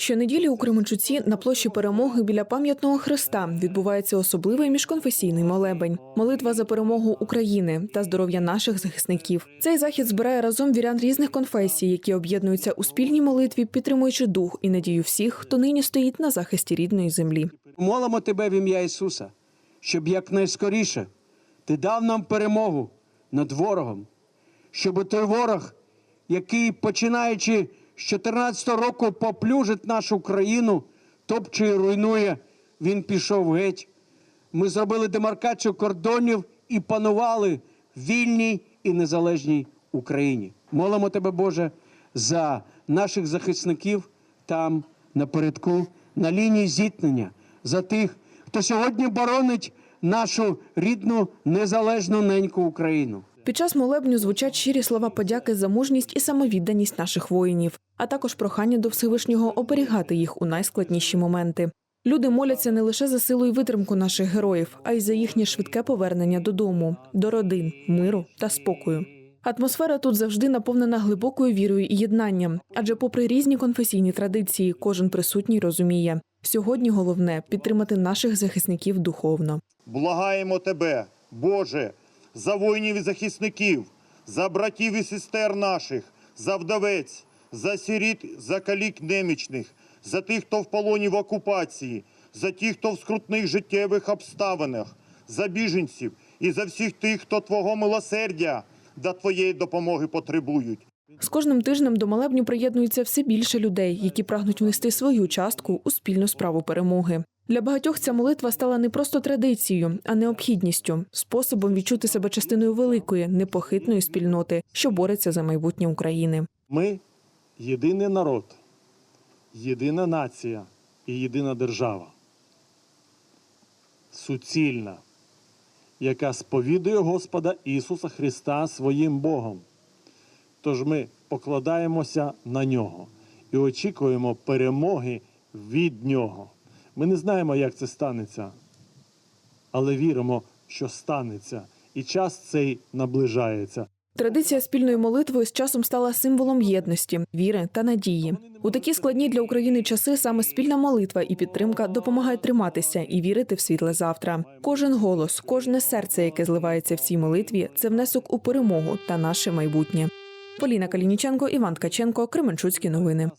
Щонеділі у Кременчуці на площі перемоги біля пам'ятного хреста відбувається особливий міжконфесійний молебень. Молитва за перемогу України та здоров'я наших захисників. Цей захід збирає разом вірян різних конфесій, які об'єднуються у спільній молитві, підтримуючи дух і надію всіх, хто нині стоїть на захисті рідної землі. Молимо тебе в ім'я Ісуса, щоб якнайскоріше ти дав нам перемогу над ворогом, щоб той ворог, який починаючи з 14 року поплюжить нашу країну, топче і руйнує, він пішов геть. Ми зробили демаркацію кордонів і панували в вільній і незалежній Україні. Молимо тебе, Боже, за наших захисників там напередку, на лінії зіткнення, за тих, хто сьогодні боронить нашу рідну незалежну неньку Україну. Під час молебню звучать щирі слова подяки за мужність і самовідданість наших воїнів, а також прохання до Всевишнього оберігати їх у найскладніші моменти. Люди моляться не лише за силу і витримку наших героїв, а й за їхнє швидке повернення додому, до родин, миру та спокою. Атмосфера тут завжди наповнена глибокою вірою і єднанням, адже, попри різні конфесійні традиції, кожен присутній розуміє, сьогодні головне підтримати наших захисників духовно. Благаємо Тебе, Боже, за воїнів і захисників, за братів і сестер наших, за вдовець, за сиріт, за калік немічних, за тих, хто в полоні в окупації, за тих, хто в скрутних життєвих обставинах, за біженців і за всіх тих, хто Твого милосердя та Твоєї допомоги потребують. З кожним тижнем до молебню приєднується все більше людей, які прагнуть внести свою частку у спільну справу перемоги. Для багатьох ця молитва стала не просто традицією, а необхідністю, способом відчути себе частиною великої, непохитної спільноти, що бореться за майбутнє України. Ми єдиний народ, єдина нація і єдина держава. Суцільна, яка сповідує Господа Ісуса Христа своїм Богом. Тож ми покладаємося на нього і очікуємо перемоги від нього. Ми не знаємо, як це станеться, але віримо, що станеться, і час цей наближається. Традиція спільної молитви з часом стала символом єдності, віри та надії. У такі складні для України часи саме спільна молитва і підтримка допомагають триматися і вірити в світле завтра. Кожен голос, кожне серце, яке зливається в цій молитві, це внесок у перемогу та наше майбутнє. Поліна Калініченко, Іван Ткаченко, Кременчуцькі новини.